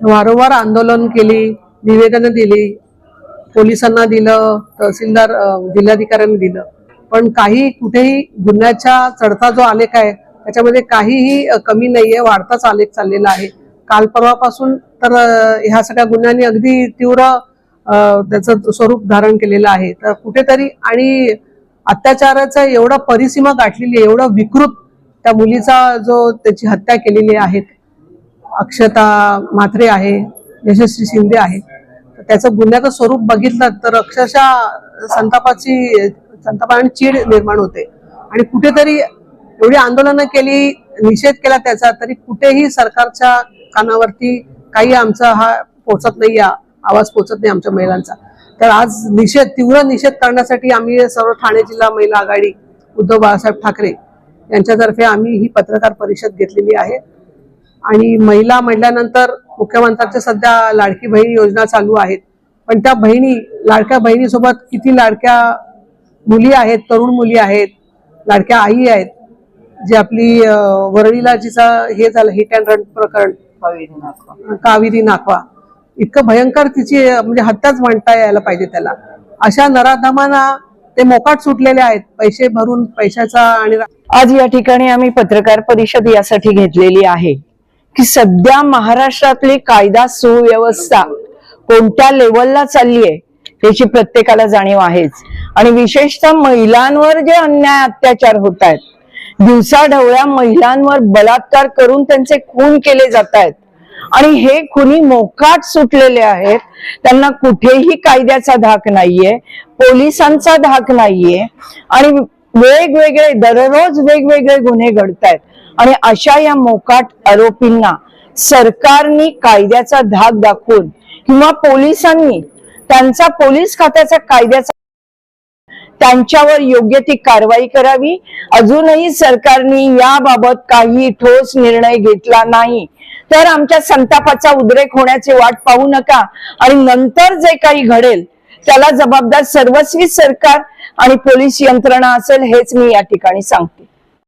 वारंवार आंदोलन केली निवेदनं दिली पोलिसांना दिलं तहसीलदार जिल्हाधिकाऱ्यांनी दिलं. पण काही कुठेही गुन्ह्याच्या चढता जो आलेख आहे त्याच्यामध्ये काहीही कमी नाही आहे वाढताच आलेख चाललेला आहे. काल परवापासून तर ह्या सगळ्या गुन्ह्यांनी अगदी तीव्र त्याचं स्वरूप धारण केलेलं आहे. तर कुठेतरी आणि अत्याचाराचं एवढं परिसीमा गाठलेली आहे एवढं विकृत त्या मुलीचा जो त्याची हत्या केलेली आहे अक्षता म्हात्रे आहे यशस्वी शिंदे आहे. त्याचं गुन्ह्याचं स्वरूप बघितलं तर अक्षरशः संतापाची संतापाने आणि चीड निर्माण होते. आणि कुठेतरी एवढी आंदोलनं केली निषेध केला त्याचा तरी कुठेही सरकारच्या कानावरती काही आमचा हा पोचत नाही आवाज पोचत नाही आमच्या महिलांचा. तर आज निषेध तीव्र निषेध करण्यासाठी आम्ही सर्व ठाणे जिल्हा महिला आघाडी उद्धव बाळासाहेब ठाकरे यांच्यातर्फे आम्ही ही पत्रकार परिषद घेतलेली आहे. आणि महिला म्हटल्यानंतर मुख्यमंत्र्यांच्या सध्या लाडकी बहीण योजना चालू आहेत. पण त्या बहिणी लाडक्या बहिणीसोबत किती लाडक्या मुली आहेत तरुण मुली आहेत लाडक्या आई आहेत जी आपली वरळीला जिचा हे झालं हिट अँड रन प्रकरण. कावेरी नाकवा इतकं भयंकर तिची म्हणजे हत्याच म्हणता यायला पाहिजे त्याला. अशा नराधमांना ते मोकाट सुटलेले आहेत. पैसे भरून पैशाचा आणि आज या ठिकाणी आम्ही पत्रकार परिषद यासाठी घेतलेली आहे. की सध्या महाराष्ट्रातली कायदा सुव्यवस्था कोणत्या लेवलला चालली आहे याची प्रत्येकाला जाणीव आहेच. आणि विशेषतः महिलांवर जे अन्याय अत्याचार होत आहेत दिवसाढवळ्या महिलांवर बलात्कार करून त्यांचे खून केले जात आहेत आणि हे खुनी मोकाट सुटलेले आहेत त्यांना कुठेही कायद्याचा धाक नाहीये पोलिसांचा धाक नाहीये आणि वेगवेगळे दररोज वेगवेगळे गुन्हे घडतायत. आणि अशा या मोकाट आरोपींना सरकारनी कायद्याचा धाक दाखवून किंवा पोलिसांनी त्यांचा पोलीस खात्याचा कायद्याचा त्यांच्यावर योग्य ती कारवाई करावी. अजूनही सरकारने याबाबत काही ठोस निर्णय घेतला नाही. तर आमच्या संतापाचा उद्रेक होण्याची वाट पाहू नका आणि नंतर जे काही घडेल त्याला जबाबदार सर्वस्वी सरकार आणि पोलीस यंत्रणा असेल हेच मी या ठिकाणी सांगते.